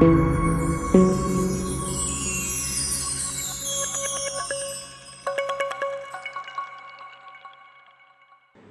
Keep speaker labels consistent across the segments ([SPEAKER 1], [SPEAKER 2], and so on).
[SPEAKER 1] thank you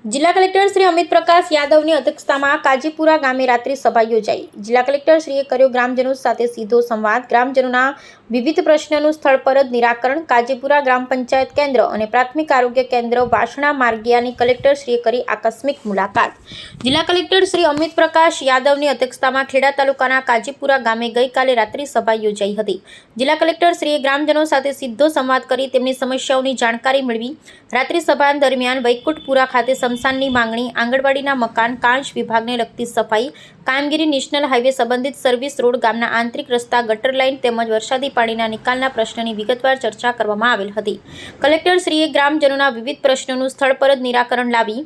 [SPEAKER 1] જિલ્લા collector Shri Amit Prakash યાદવની અધ્યક્ષતામાં કાજીપુરા ગામે રાત્રિ સભા યોજાઈ. જિલ્લા કલેક્ટર શ્રીએ કર્યો ગ્રામજનો સાથે સીધો સંવાદ. ગ્રામજનોના વિવિધ પ્રશ્નોનું સ્થળ પર જ નિરાકરણ. કાજીપુરા ગ્રામ પંચાયત કેન્દ્ર અને પ્રાથમિક આરોગ્ય કેન્દ્ર વાસણા માર્ગિયાની કલેક્ટર શ્રીએ કરી આકસ્મિક મુલાકાત. જિલ્લા કલેક્ટર શ્રી અમિત પ્રકાશ યાદવની અધ્યક્ષતામાં ખેડા તાલુકાના કાજીપુરા ગામે ગઈકાલે રાત્રિ સભા યોજાઈ હતી. જિલ્લા કલેક્ટર શ્રીએ ગ્રામજનો સાથે સીધો સંવાદ કરી તેમની સમસ્યાઓની જાણકારી મેળવી. રાત્રિ સભા દરમિયાન વૈકુંઠપુરા ખાતે સમસાનની માંગણી આંગણવાડીના મકાન કાંચ વિભાગને લગતી સફાઈ, કામગીરી નેશનલ હાઈવે સંબંધિત સર્વિસ રોડ ગામના આંતરિક રસ્તા, ગટર લાઇન તેમજ વરસાદી પાણીના નિકાલના પ્રશ્નની વિગતવાર ચર્ચા કરવામાં આવેલ હતી. કલેક્ટરશ્રીએ ગ્રામજનોના વિવિધ પ્રશ્નોનું સ્થળ પર જ નિરાકરણ લાવી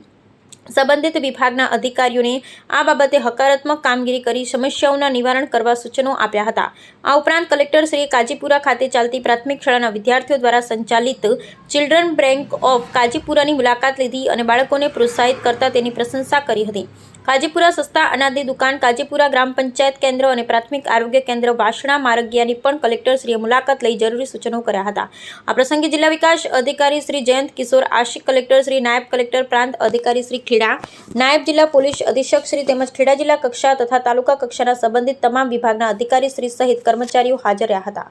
[SPEAKER 1] સંબંધિત વિભાગના અધિકારીઓને આ બાબતે હકારાત્મક કામગીરી કરી સમસ્યાઓના નિવારણ કરવા સૂચનો આપ્યા હતા. આ ઉપરાંત કલેક્ટર શ્રીએ કાજીપુરા ખાતે ચાલતી પ્રાથમિક શાળાના વિદ્યાર્થીઓ દ્વારા સંચાલિત ચિલ્ડ્રન બેંક ઓફ કાજીપુરાની મુલાકાત લીધી અને બાળકોને પ્રોત્સાહિત કરતા તેની પ્રશંસા કરી હતી. કાજીપુરા સસ્તા અનાજની દુકાન, કાજીપુરા ગ્રામ પંચાયત કેન્દ્ર અને પ્રાથમિક આરોગ્ય કેન્દ્ર વાસણા મારગિયાની પણ કલેક્ટરશ્રીએ મુલાકાત લઈ જરૂરી સૂચનો કર્યા હતા. આ પ્રસંગે જિલ્લા વિકાસ અધિકારી શ્રી જયંત કિશોર, આશિક કલેક્ટર શ્રી નાયબ કલેક્ટર પ્રાંત અધિકારી શ્રી ખેડા, નાયબ જિલ્લા પોલીસ અધિક્ષક શ્રી તેમજ ખેડા જિલ્લા કક્ષા તથા તાલુકા કક્ષાના સંબંધિત તમામ વિભાગના અધિકારી શ્રી સહિત કર્મચારીઓ હાજર રહ્યા હતા.